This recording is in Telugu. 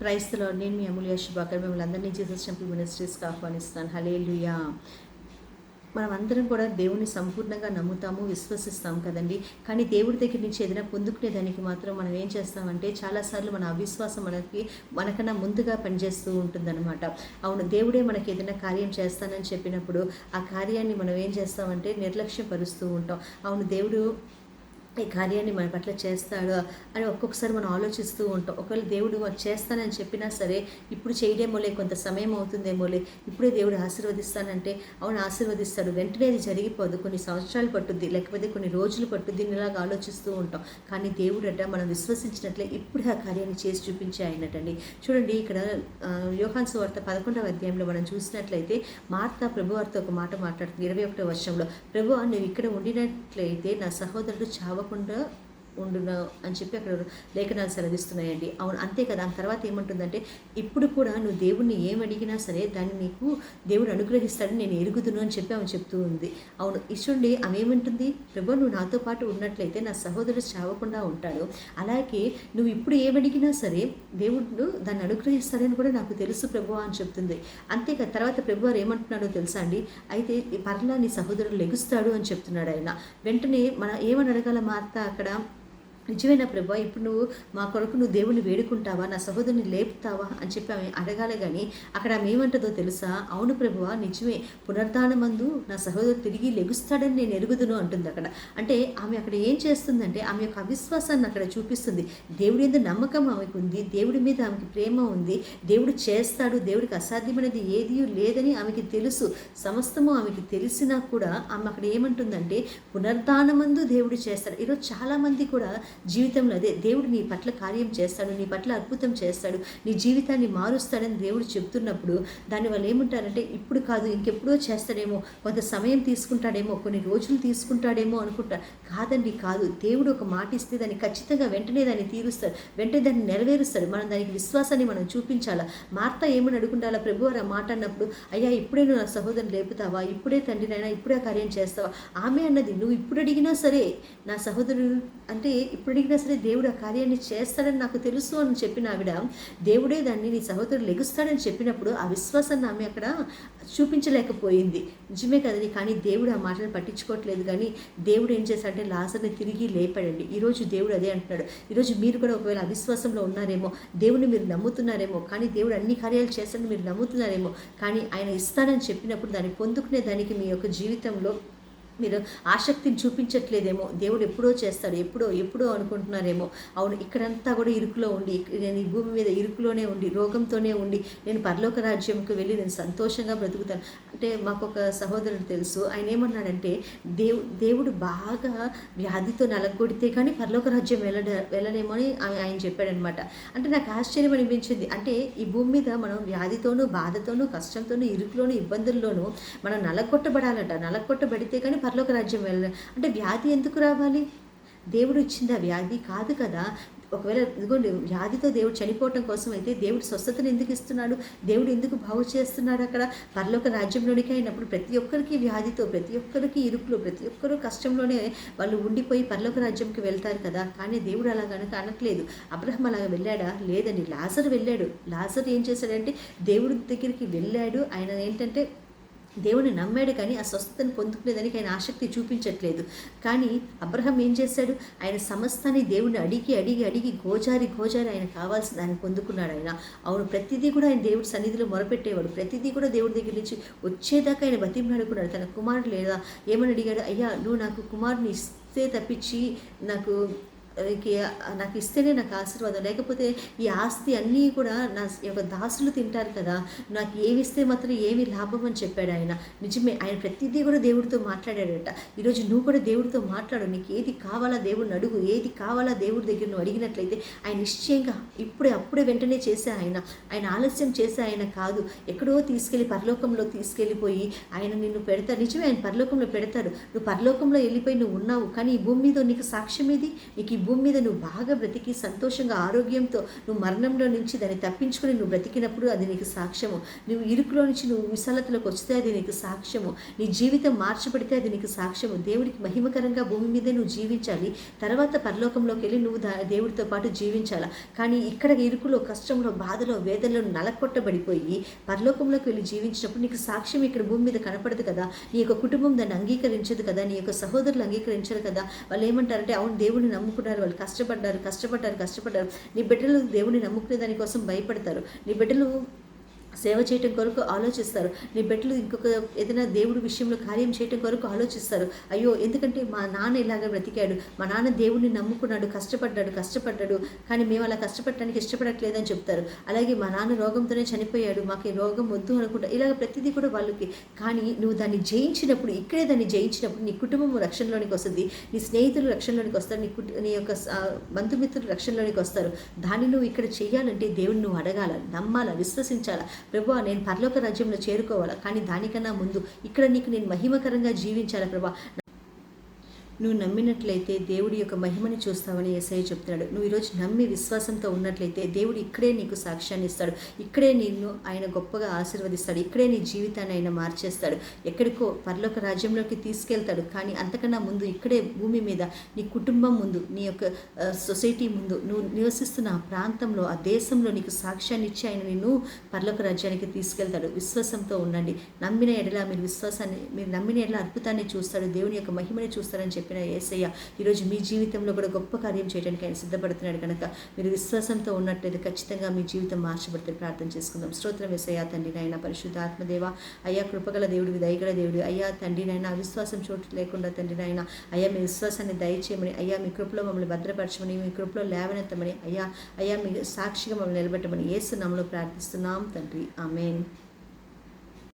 క్రైస్తలో నేను మీ అమూల్య శుభాకర్ మిమ్మల్ని అందరినీ జీసస్ టెంపుల్ మినిస్ట్రీస్కి ఆహ్వానిస్తున్నాను. హలేలుయా మనం అందరం కూడా దేవుని సంపూర్ణంగా నమ్ముతాము విశ్వసిస్తాం కదండి. కానీ దేవుడి దగ్గర నుంచి ఏదైనా పొందుకునే దానికి మాత్రం మనం ఏం చేస్తామంటే చాలాసార్లు మన అవిశ్వాసం మనకి మనకన్నా ముందుగా పనిచేస్తూ ఉంటుందన్నమాట. అవును దేవుడే మనకి ఏదైనా కార్యం చేస్తానని చెప్పినప్పుడు ఆ కార్యాన్ని మనం ఏం చేస్తామంటే నిర్లక్ష్యం పరుస్తూ ఉంటాం. అవును దేవుడు ఈ కార్యాన్ని మన పట్ల చేస్తాడు అని ఒక్కొక్కసారి మనం ఆలోచిస్తూ ఉంటాం. ఒకవేళ దేవుడు చేస్తానని చెప్పినా సరే ఇప్పుడు చేయడేమోలే కొంత సమయం అవుతుందేమోలే ఇప్పుడే దేవుడు ఆశీర్వదిస్తానంటే అవును ఆశీర్వదిస్తాడు. వెంటనే అది జరిగిపోదు. కొన్ని సంవత్సరాలు పట్టుద్ది లేకపోతే కొన్ని రోజులు పట్టుద్ది ఇలాగా ఆలోచిస్తూ ఉంటాం. కానీ దేవుడు అట మనం విశ్వసించినట్లే ఇప్పుడు ఆ కార్యాన్ని చేసి చూపించే ఆయనటండి. చూడండి ఇక్కడ ఆ, యోహాన్ పదకొండవ అధ్యాయంలో మనం చూసినట్లయితే మార్తా ప్రభువారితో ఒక మాట మాట్లాడుతుంది. ఇరవై ఒకటో వర్షంలో ప్రభు నువ్వు ఇక్కడ ఉండినట్లయితే నా సహోదరుడు చావకుండా ఉండును అని చెప్పి అక్కడ లేఖనాలు సెలవిస్తున్నాయండి. అవును అంతే కదా. దాని తర్వాత ఏమంటుందంటే ఇప్పుడు కూడా నువ్వు దేవుణ్ణి ఏమడిగినా అడిగినా సరే దాన్ని నీకు దేవుడు అనుగ్రహిస్తాడని నేను ఎరుగుదును అని చెప్పి ఆమె చెప్తూ ఉంది. అవును ఇచ్చుండి ఆమె ఏమంటుంది? ప్రభు నువ్వు నాతో పాటు ఉన్నట్లయితే నా సహోదరుడు చావకుండా ఉంటాడు. అలాగే నువ్వు ఇప్పుడు ఏమడిగినా సరే దేవుడు దాన్ని అనుగ్రహిస్తాడని కూడా నాకు తెలుసు ప్రభు అని చెప్తుంది. అంతేకా తర్వాత ప్రభు వారు ఏమంటున్నాడో తెలుసా అండి? అయితే పర్లా నీ సహోదరుడు లెగుస్తాడు అని చెప్తున్నాడు ఆయన. వెంటనే మన ఏమని అడగాల మార్త అక్కడ? నిజమైన ప్రభా? ఇప్పుడు నువ్వు మా కొరకు నువ్వు దేవుని వేడుకుంటావా? నా సహోదరుని లేపుతావా? అని చెప్పి ఆమె అడగాలి కానీ అక్కడ ఆమె ఏమంటుందో తెలుసా? అవును ప్రభువా నిజమే. పునర్ధానమందు నా సహోదరు తిరిగి లెగుస్తాడని నేను ఎరుగుదును అంటుంది అక్కడ. అంటే ఆమె అక్కడ ఏం చేస్తుందంటే ఆమె యొక్క అవిశ్వాసాన్ని అక్కడ చూపిస్తుంది. దేవుడి మీద నమ్మకం ఆమెకు ఉంది. దేవుడి మీద ఆమెకి ప్రేమ ఉంది. దేవుడు చేస్తాడు. దేవుడికి అసాధ్యమైనది ఏది లేదని ఆమెకి తెలుసు. సమస్తము ఆమెకి తెలిసినా కూడా ఆమె అక్కడ ఏమంటుందంటే పునర్ధానమందు దేవుడు చేస్తాడు. ఈరోజు చాలామంది కూడా జీవితంలో అదే దేవుడు నీ పట్ల కార్యం చేస్తాడు నీ పట్ల అద్భుతం చేస్తాడు నీ జీవితాన్ని మారుస్తాడని దేవుడు చెప్తున్నప్పుడు దానివల్ల ఏముంటారంటే ఇప్పుడు కాదు ఇంకెప్పుడో చేస్తాడేమో కొంత సమయం తీసుకుంటాడేమో కొన్ని రోజులు తీసుకుంటాడేమో అనుకుంటా. కాదండి కాదు. దేవుడు ఒక మాట ఇస్తే దాన్ని ఖచ్చితంగా వెంటనే దాన్ని తీరుస్తాడు వెంటనే దాన్ని నెరవేరుస్తాడు. మనం దానికి విశ్వాసాన్ని మనం చూపించాలా? మార్త ఏమని అడుగుండాలా? ప్రభు వారు ఆ మాట అన్నప్పుడు అయ్యా ఇప్పుడే నువ్వు నా సహోదరుని లేపుతావా? ఇప్పుడే తండ్రినైనా ఇప్పుడే ఆ కార్యం చేస్తావా? ఆమె అన్నది నువ్వు ఇప్పుడు అడిగినా సరే నా సహోదరుడు అంటే ఇప్పుడు సరే దేవుడు ఆ కార్యాన్ని చేస్తాడని నాకు తెలుసు అని చెప్పిన ఆవిడ దేవుడే దాన్ని నీ సహోదరుడు లెగుస్తాడని చెప్పినప్పుడు ఆ విశ్వాసాన్ని ఆమె అక్కడ చూపించలేకపోయింది. నిజమే కదండి కానీ దేవుడు ఆ మాటలు పట్టించుకోవట్లేదు. కానీ దేవుడు ఏం చేశాడంటే లాసర్ని తిరిగి లేపాడండి. ఈరోజు దేవుడు అదే అంటున్నాడు. ఈరోజు మీరు కూడా ఒకవేళ అవిశ్వాసంలో ఉన్నారేమో దేవుని మీరు నమ్ముతున్నారేమో కానీ దేవుడు అన్ని కార్యాలు చేస్తాడని మీరు నమ్ముతున్నారేమో కానీ ఆయన ఇస్తానని చెప్పినప్పుడు దాన్ని పొందుకునే దానికి మీ యొక్క జీవితంలో మీరు ఆసక్తిని చూపించట్లేదేమో. దేవుడు ఎప్పుడో చేస్తాడు ఎప్పుడో ఎప్పుడో అనుకుంటున్నారేమో. అవును ఇక్కడంతా కూడా ఇరుకులో ఉండి నేను ఈ భూమి మీద ఇరుకులోనే ఉండి రోగంతోనే ఉండి నేను పరలోక రాజ్యంకి వెళ్ళి నేను సంతోషంగా బ్రతుకుతాను. అంటే మాకు ఒక సహోదరుడు తెలుసు ఆయన ఏమన్నాడంటే దేవు దేవుడు బాగా వ్యాధితో నలగొడితే కానీ పరలోక రాజ్యం వెళ్ళడ వెళ్ళలేమో అని ఆయన ఆయన చెప్పాడనమాట. అంటే నాకు ఆశ్చర్యం అనిపించింది. అంటే ఈ భూమి మీద మనం వ్యాధితోనూ బాధతోనూ కష్టంతోనూ ఇరుకులోనూ ఇబ్బందుల్లోనూ మనం నలగొట్టబడాలట. నలగొట్టబడితే కానీ పరలోక రాజ్యం వెళ్ళ అంటే వ్యాధి ఎందుకు రావాలి? దేవుడు ఇచ్చింది ఆ వ్యాధి కాదు కదా. ఒకవేళ ఇదిగోండి వ్యాధితో దేవుడు చనిపోవటం కోసం అయితే దేవుడు స్వస్థతను ఎందుకు ఇస్తున్నాడు? దేవుడు ఎందుకు బాగు చేస్తున్నాడు అక్కడ? పరలోక రాజ్యంలోనికి అయినప్పుడు ప్రతి ఒక్కరికి వ్యాధితో ప్రతి ఒక్కరికి ఇరుకులు ప్రతి ఒక్కరు కష్టంలోనే వాళ్ళు ఉండిపోయి పరలోక రాజ్యంకి వెళ్తారు కదా. కానీ దేవుడు అలా కనుక అనట్లేదు. అబ్రహం అలాగ వెళ్ళాడా? లేదండి. లాజర్ వెళ్ళాడు. లాజర్ ఏం చేశాడంటే దేవుడి దగ్గరికి వెళ్ళాడు. ఆయన ఏంటంటే దేవుని నమ్మాడు కానీ ఆ స్వస్థతను పొందుకునేదానికి ఆయన ఆసక్తి చూపించట్లేదు. కానీ అబ్రహం ఏం చేశాడు? ఆయన సమస్తాన్ని దేవుని అడిగి అడిగి అడిగి గోజారి గోజారి ఆయన కావాల్సిన ఆయన పొందుకున్నాడు ఆయన. అవును ప్రతిదీ కూడా ఆయన దేవుడి సన్నిధిలో మొరపెట్టేవాడు. ప్రతిదీ కూడా దేవుడి దగ్గర నుంచి వచ్చేదాకా ఆయన బతిమలాడుకున్నాడు. తన కుమారుడు లేదా ఏమని అడిగాడు? అయ్యా నువ్వు నాకు కుమారుని ఇస్తే తప్పించి నాకు నాకు ఇస్తేనే నాకు ఆశీర్వాదం. లేకపోతే ఈ ఆస్తి అన్నీ కూడా నా యొక్క దాసులు తింటారు కదా నాకు ఏమి ఇస్తే మాత్రం ఏమి లాభం అని చెప్పాడు ఆయన. నిజమే ఆయన ప్రతిదీ కూడా దేవుడితో మాట్లాడాడట. ఈరోజు నువ్వు కూడా దేవుడితో మాట్లాడు. నీకు ఏది కావాలా దేవుడిని అడుగు. ఏది కావాలా దేవుడి దగ్గర నువ్వు అడిగినట్లయితే ఆయన నిశ్చయంగా ఇప్పుడే అప్పుడే వెంటనే చేసే ఆయన. ఆయన ఆలస్యం చేసే ఆయన కాదు. ఎక్కడో తీసుకెళ్ళి పరలోకంలో తీసుకెళ్ళిపోయి ఆయన నిన్ను పెడతాడు. నిజమే ఆయన పరలోకంలో పెడతాడు. నువ్వు పరలోకంలో వెళ్ళిపోయి నువ్వు ఉన్నావు. కానీ ఈ భూమి మీద నీకు సాక్ష్యం ఏది? నీకు ఈ భూమి మీద నువ్వు బాగా బ్రతికి సంతోషంగా ఆరోగ్యంతో నువ్వు మరణంలో నుంచి దాన్ని తప్పించుకొని నువ్వు బ్రతికినప్పుడు అది నీకు సాక్ష్యము. నువ్వు ఇరుకులో నుంచి నువ్వు విశాలతలోకి వస్తే అది నీకు సాక్ష్యము. నీ జీవితం మార్చబడితే అది నీకు సాక్ష్యము. దేవుడికి మహిమకరంగా భూమి మీదే నువ్వు జీవించాలి. తర్వాత పరలోకంలోకి వెళ్ళి నువ్వు దేవుడితో పాటు జీవించాలా? కానీ ఇక్కడ ఇరుకులో కష్టంలో బాధలో వేదనలో నలకొట్టబడిపోయి పరలోకంలోకి వెళ్ళి జీవించినప్పుడు నీకు సాక్ష్యం ఇక్కడ భూమి మీద కనపడదు కదా? నీ యొక్క కుటుంబం దాన్ని అంగీకరించదు కదా? నీ యొక్క సహోదరులు అంగీకరించరు కదా? వాళ్ళు ఏమంటారంటే అవును దేవుడిని నమ్ముకున్నారు వాళ్ళు కష్టపడ్డారు కష్టపడ్డారు కష్టపడ్డారు. నీ బిడ్డలు దేవుని నమ్ముకునే దానికోసం భయపడతారు. నీ బిడ్డలు సేవ చేయటం కొరకు ఆలోచిస్తారు. నీ బిడ్డలు ఇంకొక ఏదైనా దేవుడి విషయంలో కార్యం చేయటం కొరకు ఆలోచిస్తారు. అయ్యో ఎందుకంటే మా నాన్న ఇలాగ బ్రతికాడు. మా నాన్న దేవుడిని నమ్ముకున్నాడు కష్టపడ్డాడు కష్టపడ్డాడు. కానీ మేము అలా కష్టపడటానికి ఇష్టపడట్లేదని చెప్తారు. అలాగే మా నాన్న రోగంతోనే చనిపోయాడు. మాకు ఈ రోగం వద్దు అనుకుంటా ఇలాగ ప్రతిదీ కూడా వాళ్ళకి. కానీ నువ్వు దాన్ని జయించినప్పుడు ఇక్కడే దాన్ని జయించినప్పుడు నీ కుటుంబం రక్షణలోనికి వస్తుంది. నీ స్నేహితులు రక్షణలోనికి వస్తారు. నీ కుటు నీ యొక్క బంధుమిత్రులు రక్షణలోనికి వస్తారు. దాన్ని నువ్వు ఇక్కడ చేయాలంటే దేవుడిని నువ్వు అడగాల నమ్మాలా విశ్వసించాలా. ప్రభా నేను పరలోక రాజ్యంలో చేరుకోవాలా? కానీ దానికన్నా ముందు ఇక్కడ నీకు నేను మహిమకరంగా జీవించాలా ప్రభా? నువ్వు నమ్మినట్లయితే దేవుడి యొక్క మహిమని చూస్తావని ఎస్ఐ చెప్తున్నాడు. నువ్వు ఈరోజు నమ్మి విశ్వాసంతో ఉన్నట్లయితే దేవుడు ఇక్కడే నీకు సాక్ష్యాన్ని ఇస్తాడు. ఇక్కడే నిన్ను ఆయన గొప్పగా ఆశీర్వదిస్తాడు. ఇక్కడే నీ జీవితాన్ని ఆయన మార్చేస్తాడు. ఎక్కడికో పరలోక రాజ్యంలోకి తీసుకెళ్తాడు. కానీ అంతకన్నా ముందు ఇక్కడే భూమి మీద నీ కుటుంబం ముందు నీ యొక్క సొసైటీ ముందు నువ్వు నివసిస్తున్న ఆ ప్రాంతంలో ఆ దేశంలో నీకు సాక్ష్యాన్ని ఇచ్చి ఆయన నిన్ను పరలోక రాజ్యానికి తీసుకెళ్తాడు. విశ్వాసంతో ఉండండి. నమ్మిన ఎడలా మీరు విశ్వాసాన్ని మీరు నమ్మిన ఎడలా అద్భుతాన్ని చూస్తాడు. దేవుని యొక్క మహిమని చూస్తారని చెప్పిన ఏసయ్య ఈరోజు మీ జీవితంలో కూడా గొప్ప కార్యం చేయడానికి ఆయన సిద్ధపడుతున్నాడు కనుక మీరు విశ్వాసంతో ఉన్నట్లయితే ఖచ్చితంగా మీ జీవితం మార్చబడుతుంది ప్రార్థన చేసుకుందాం. స్తోత్రం ఏసయ్య తండ్రి నాయన పరిశుద్ధ ఆత్మదేవ అయ్యా కృపగల దేవుడివి దయగల దేవుడు అయ్యా తండ్రి నాయన అవిశ్వాసం చోటు లేకుండా తండ్రి నాయన అయ్యా మీ విశ్వాసాన్ని దయచేయమని అయ్యా మీ కృపలో మమ్మల్ని భద్రపరచమని మీ కృపలో లేవనెత్తమని అయ్యా అయ్యా మీ సాక్షిగా మమ్మల్ని నిలబెట్టమని ఏసు నమ్మలో ప్రార్థిస్తున్నాం తండ్రి. ఆమెన్.